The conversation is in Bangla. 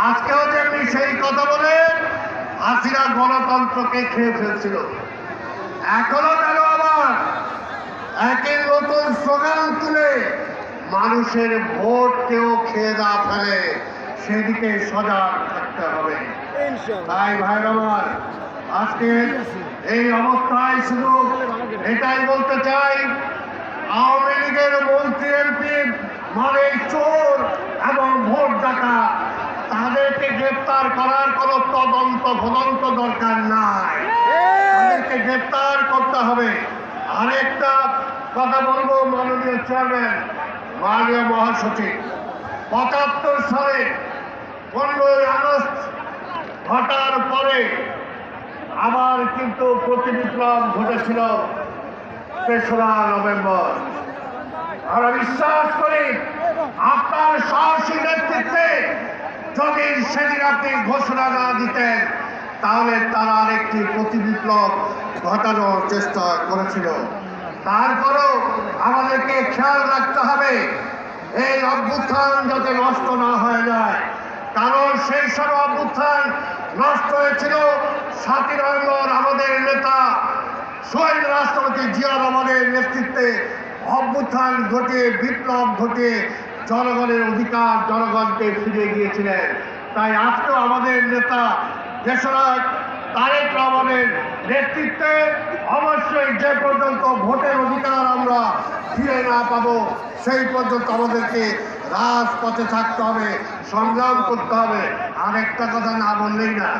আজকেও যেমনি সেই কথা বলে হাসিনা গণতন্ত্রকে খেয়ে ফেলছিল। এখনও কেন আবার একই নতুন স্লোগান তুলে মানুষের ভোট কেউ খেয়ে না ফেলে? সেদিকে সজাগ থাকতে হবে। তাই ভাইর আমার আজকে এই অবস্থায় শুধু এটাই বলতে চাই আওয়ামী লীগের মন্ত্রী এমপি মানে চোর। গ্রেপ্তার করার কোনো তদন্ত তদন্ত দরকার নাই। তাদেরকে গ্রেপ্তার করতে হবে। আরেকটা কথা বলব, মাননীয় চেয়ারম্যান, মাননীয় মহাসচিব। পঁচাত্তর সালে পনেরোই আগস্ট ঘটার পরে আবার কিন্তু প্রতিবিপ্লব ঘটেছিল তেসরা নভেম্বর। আমরা বিশ্বাস করি, আপনার সাহসী নেতৃত্বে যদি সেদিন আপনি ঘোষণা না দিতেন, তাহলে তারা আরেকটি প্রতিবিপ্লব ঘটানোর চেষ্টা করেছিল। তারপরেও আমাদেরকে খেয়াল রাখতে হবে, এই অভ্যুত্থান যাতে নষ্ট না হয়ে যায়। কারণ সেই সব অভ্যুত্থান নষ্ট হয়েছিল সাথী নভেম্বর আমাদের নেতা শহীদ রাষ্ট্রপতি জিয়া রহমানের নেতৃত্বে। অভ্যুত্থান ঘটিয়ে, বিপ্লব ঘটিয়ে জনগণের অধিকার জনগণকে ফিরে গিয়েছিলেন তাই আজকেও আমাদের নেতা দেশনায়ক তারেক রহমানের নেতৃত্বে অবশ্যই যে পর্যন্ত ভোটের অধিকার আমরা ফিরে না পাবো, সেই পর্যন্ত আমাদেরকে রাজপথে থাকতে হবে, সংগ্রাম করতে হবে। আর একটা কথা না বললেই না।